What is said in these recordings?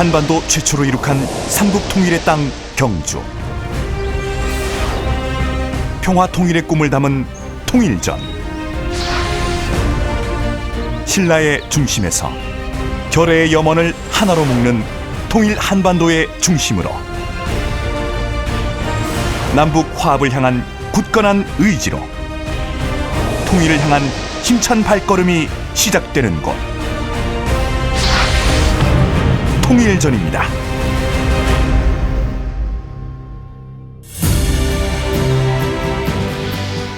한반도 최초로 이룩한 삼국 통일의 땅 경주. 평화 통일의 꿈을 담은 통일전. 신라의 중심에서 결의의 염원을 하나로 묶는 통일 한반도의 중심으로 남북 화합을 향한 굳건한 의지로 통일을 향한 힘찬 발걸음이 시작되는 곳 통일전입니다.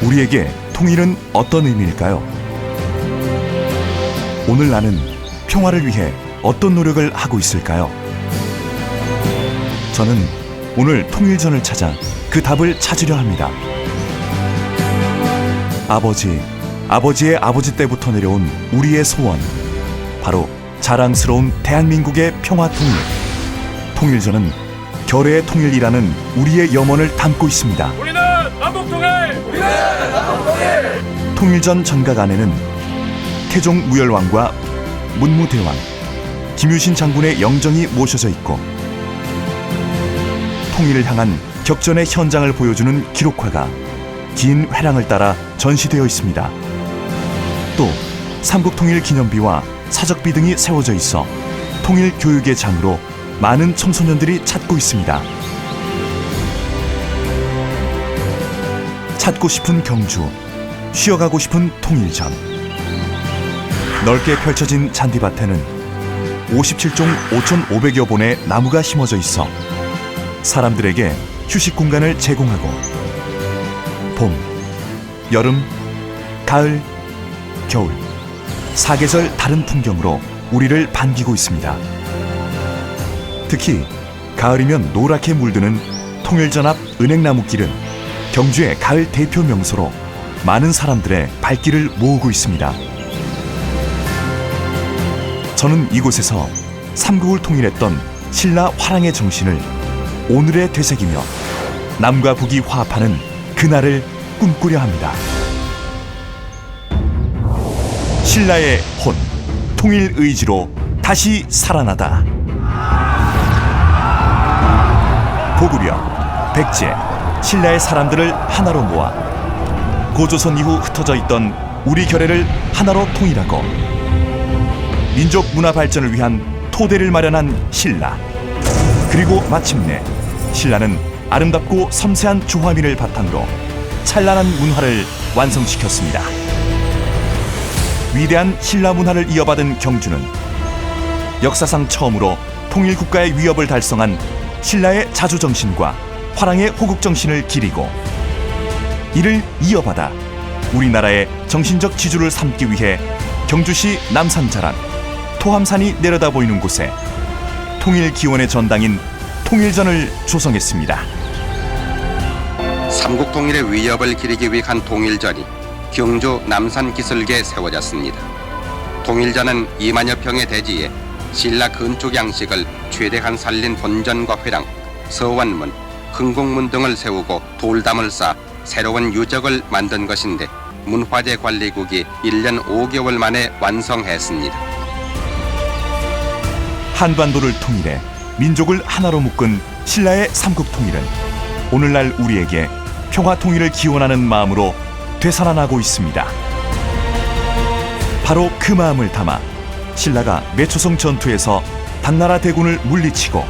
우리에게 통일은 어떤 의미일까요? 오늘 나는 평화를 위해 어떤 노력을 하고 있을까요? 저는 오늘 통일전을 찾아 그 답을 찾으려 합니다. 아버지, 아버지의 아버지 때부터 내려온 우리의 소원. 바로 자랑스러운 대한민국의 평화 통일. 통일전은 결의의 통일이라는 우리의 염원을 담고 있습니다. 우리는 남북 통일! 통일전 전각 안에는 태종 무열왕과 문무대왕, 김유신 장군의 영정이 모셔져 있고 통일을 향한 격전의 현장을 보여주는 기록화가 긴 회랑을 따라 전시되어 있습니다. 또 삼국통일 기념비와 사적비 등이 세워져 있어 통일 교육의 장으로 많은 청소년들이 찾고 있습니다. 찾고 싶은 경주, 쉬어가고 싶은 통일전. 넓게 펼쳐진 잔디밭에는 57종 5,500여 본의 나무가 심어져 있어 사람들에게 휴식 공간을 제공하고 봄, 여름, 가을, 겨울 사계절 다른 풍경으로 우리를 반기고 있습니다. 특히 가을이면 노랗게 물드는 통일전 앞 은행나무길은 경주의 가을 대표 명소로 많은 사람들의 발길을 모으고 있습니다. 저는 이곳에서 삼국을 통일했던 신라 화랑의 정신을 오늘에 되새기며 남과 북이 화합하는 그날을 꿈꾸려 합니다. 신라의 혼, 통일 의지로 다시 살아나다. 고구려, 백제, 신라의 사람들을 하나로 모아 고조선 이후 흩어져 있던 우리 결의를 하나로 통일하고 민족 문화 발전을 위한 토대를 마련한 신라. 그리고 마침내 신라는 아름답고 섬세한 조화민을 바탕으로 찬란한 문화를 완성시켰습니다. 위대한 신라 문화를 이어받은 경주는 역사상 처음으로 통일 국가의 위협을 달성한 신라의 자주 정신과 화랑의 호국 정신을 기리고 이를 이어받아 우리나라의 정신적 지주를 삼기 위해 경주시 남산자란 토함산이 내려다 보이는 곳에 통일 기원의 전당인 통일전을 조성했습니다. 삼국 통일의 위협을 기리기 위한 통일전이 경주 남산 기슭에 세워졌습니다. 통일전은 2만여 평의 대지에 신라 건축 양식을 최대한 살린 본전과 회랑, 서원문, 흥국문 등을 세우고 돌담을 쌓아 새로운 유적을 만든 것인데 문화재 관리국이 1년 5개월 만에 완성했습니다. 한반도를 통일해 민족을 하나로 묶은 신라의 삼국 통일은 오늘날 우리에게 평화 통일을 기원하는 마음으로 되살아나고 있습니다. 바로 그 마음을 담아 신라가 매초성 전투에서 당나라 대군을 물리치고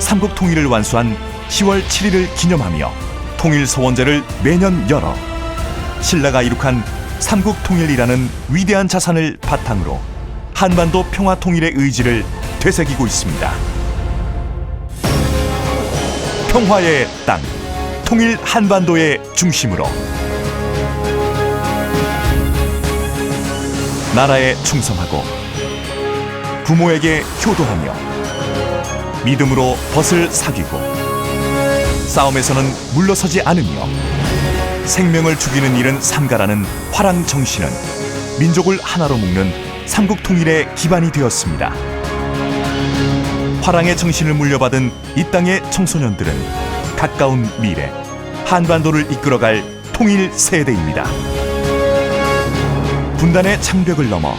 삼국 통일을 완수한 10월 7일을 기념하며 통일 소원제를 매년 열어 신라가 이룩한 삼국 통일이라는 위대한 자산을 바탕으로 한반도 평화 통일의 의지를 되새기고 있습니다. 평화의 땅, 통일 한반도의 중심으로 나라에 충성하고 부모에게 효도하며 믿음으로 벗을 사귀고 싸움에서는 물러서지 않으며 생명을 죽이는 일은 삼가라는 화랑 정신은 민족을 하나로 묶는 삼국 통일의 기반이 되었습니다. 화랑의 정신을 물려받은 이 땅의 청소년들은 가까운 미래 한반도를 이끌어갈 통일 세대입니다. 분단의 창벽을 넘어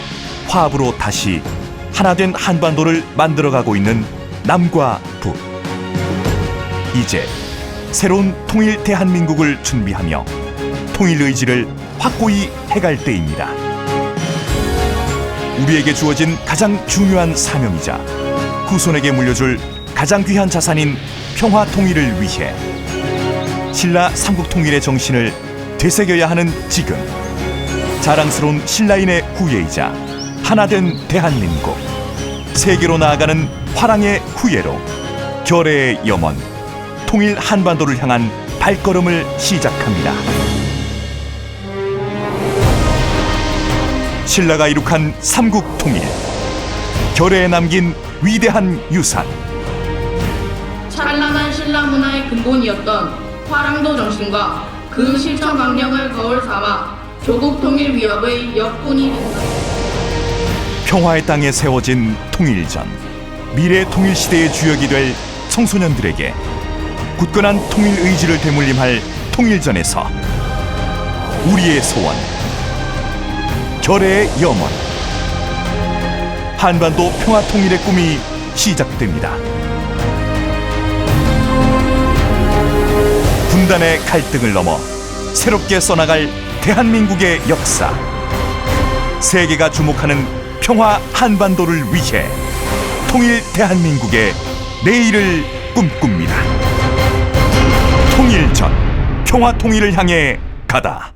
화합으로 다시 하나된 한반도를 만들어가고 있는 남과 북. 이제 새로운 통일 대한민국을 준비하며 통일 의지를 확고히 해갈 때입니다. 우리에게 주어진 가장 중요한 사명이자 후손에게 물려줄 가장 귀한 자산인 평화 통일을 위해 신라 삼국 통일의 정신을 되새겨야 하는 지금 자랑스러운 신라인의 후예이자 하나된 대한민국. 세계로 나아가는 화랑의 후예로 결의의 염원 통일 한반도를 향한 발걸음을 시작합니다. 신라가 이룩한 삼국 통일. 결의에 남긴 위대한 유산. 찬란한 신라 문화의 근본이었던 화랑도 정신과 그 실천 강령을 거울 삼아 조국 통일 위협의 역군이 된다. 평화의 땅에 세워진 통일전 미래 통일 시대의 주역이 될 청소년들에게 굳건한 통일 의지를 되물림할 통일전에서 우리의 소원 결의의 염원 한반도 평화 통일의 꿈이 시작됩니다. 분단의 갈등을 넘어 새롭게 써나갈 대한민국의 역사 세계가 주목하는 평화 한반도를 위해 통일 대한민국의 내일을 꿈꿉니다. 통일전 평화 통일을 향해 가다.